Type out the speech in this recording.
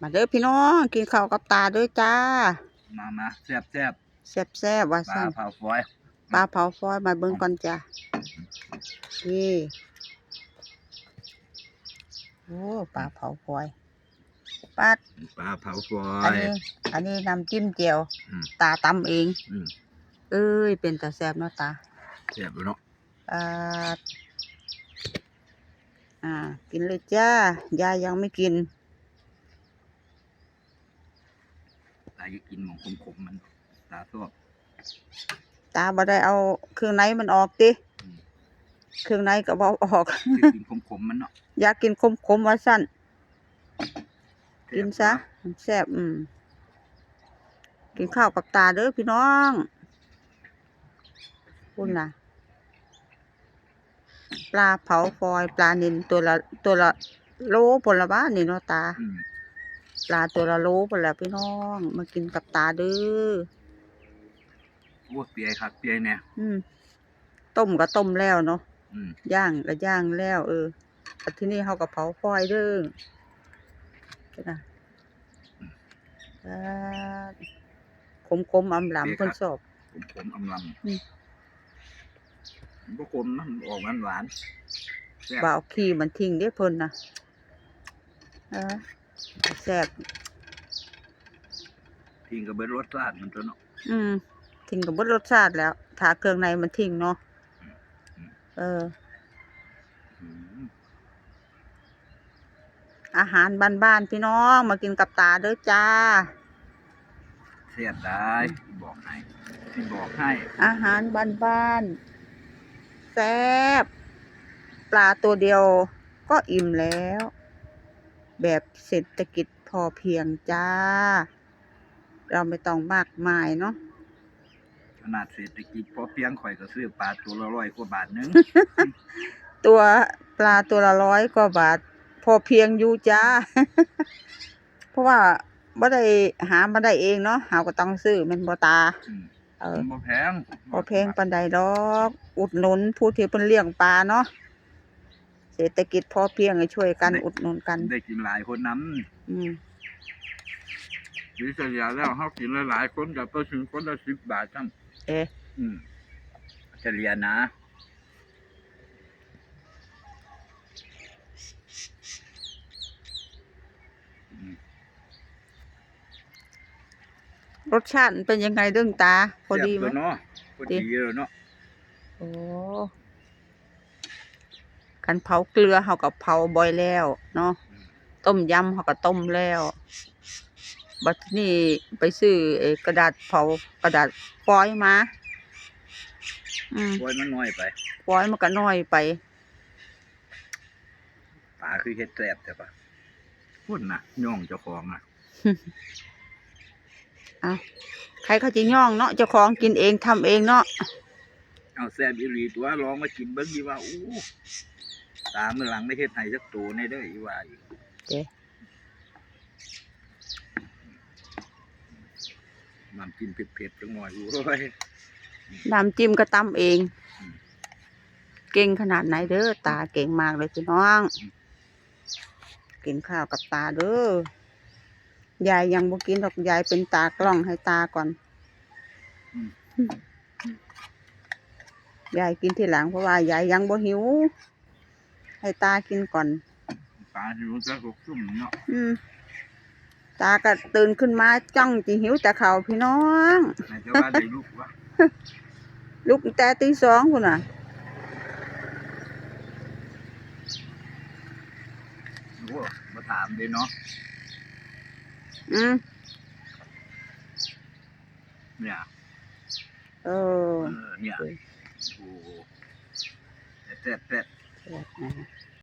มาเด้อพี่น้องกินข้าวกับตาเด้วยจ้า มามาแซ่บแซ่บแซ่บแซ่บๆว่าปลาสั่นเผาฟอยปลาเผาฟอยมาเบิ่งก่อนจ้านี่โอ้ปลาเผาฟอยปลาปลาเผาฟออันย นี้ อันนี้น้ำจิ้มเจียว อืม ตาตำเอง อืมเอ้ย เป็นตาแซ่บเนาะตา แซ่บอยู่เนาะอ่าอ่า กินเลยจ้ายายยังไม่กิน ตาจะกินหมองขมๆมัน ตาชอบตาบ่ได้เอาเครื่องในมันออกติอืมเครื่องในก็บ่เอาออกคือกินขมๆมันเนาะอยากกินคมๆว่าสั่นแซ่บกินซะมันแซ่บอืมกินข้าวกับตาเด้อพี่น้องคุณน่ะ ปลาเผาฟอย ปลานิลตัวละตัวละโลผลละบ้านนี่เนาะตาอืม ปลาตัวละโลผลละพี่น้อง มากินกับตาเด้อโอ้เปียครับเปียเนี่ยอืมต้มก็ต้มแล้วเนาะอืมย่างก็ย่างแล้ว เออแต่ที่นี่เขากับเผาฟอยเด้อจ้ะนะอ่าขมขมๆอำลำเพิ่นชอบขมๆอำลอืมำมันก็ขมนะมันออกหวานๆแซ่บบ่าวขี้มันทิ้งเด้อเพิ่นนะเออ แซ่บทิ้งกับเบิดรสชาติมันตัวเนาะอืมทิ้งกับเบดรสชาติแล้วถ้าเครื่องในมันทิ้งเนาะเอออืมอาหารบ้านๆพี่น้องมากินกับตาเด้อจ้าแซ่บได้บอกให้ที่บอกให้ อาหารบ้านๆแซ่บปลาตัวเดียวก็อิ่มแล้ว แบบเศรษฐกิจพอเพียงจ้า เราไม่ต้องมากมายเนาะขนาดเศรษฐกิจพอเพียงข่อยก็ซื้อปลาตัวละร้อยกว่าบาทหนึง ตัวปลาตัวละร้อยกว่าบาท พอเพียงอยู่จ้า เพราะว่าบ่ได้หามาได้เองเนาะหาก็ต้องซื้อแมันบ่ตา อืมเออ มันบ่แพงพอแพงปานใดดอก อุดหนุนผู้ที่เพิ่นเลี้ยงปลาเนาะ เศรษฐกิจพอเพียงก็ช่วยกันอุดหนุนกัน ได้กินหลายคนน้อืมำหรือเฉลี่ยแล้วเขากินหลายๆคนก็ไปถึงคนละสิบบาทจังเอ๊ะอืมเฉลี่ยนะอืมรสชาติมันเป็นยังไงเรื่องตา พอดีไหมแซ่บแล้วเนาะพอดีเลยเนาะโอ้ คันเผาเกลือเฮาก็เผาบ่อยแล้ว เนาะอืมต้มยำเขาก็ต้มแล้ว บัดนี้ไปซื้อไอ้กระดาษเผากระดาษฟอยล์มาอืมโอ้ยมันน้อยไปฟอยล์มันก็น้อยไปปลาคือเฮ็ดแซ่บแต่ปะพูดนะย่องเจ้าของอะเอาใครเขาจะย่องเนาะเจ้าของกินเองทำเองเนาะเอาแซ่บอีหลีตัวลองมากินเบิ่งดีว่าอู้ ตาเมื่อหลังได้เฮ็ดให้สักตัวในเด้ออีว่าอีกเจ๊น้ำกินเผ็ดๆจังหน่อยโอ้ยน้ำจิ้มก็ตำเองอืมเก่งขนาดไหนเด้อตาเก่งมากเลยพี่น้อง กินข้าวกับตาเด้อยายยังบ่กินดอกยายเป็นตากล้องให้ตาก่อนอืมยายกินทีหลังเพราะว่ายายยังบ่หิว ให้ตากินก่อนปลาหิวจะหกซุ่มเนาะอืมตาก็ตื่นขึ้นมาจ้องจิหิวแต่เขาวพี่น้องไหนจะว่าได้ลูกวะลุกแต่ตีสองคุณน่ะโอ้มาถามเลยเนาะอืมเนี่ยเออเออเนี่ยโอ้แซ่บแซ่บ แซ่บนะ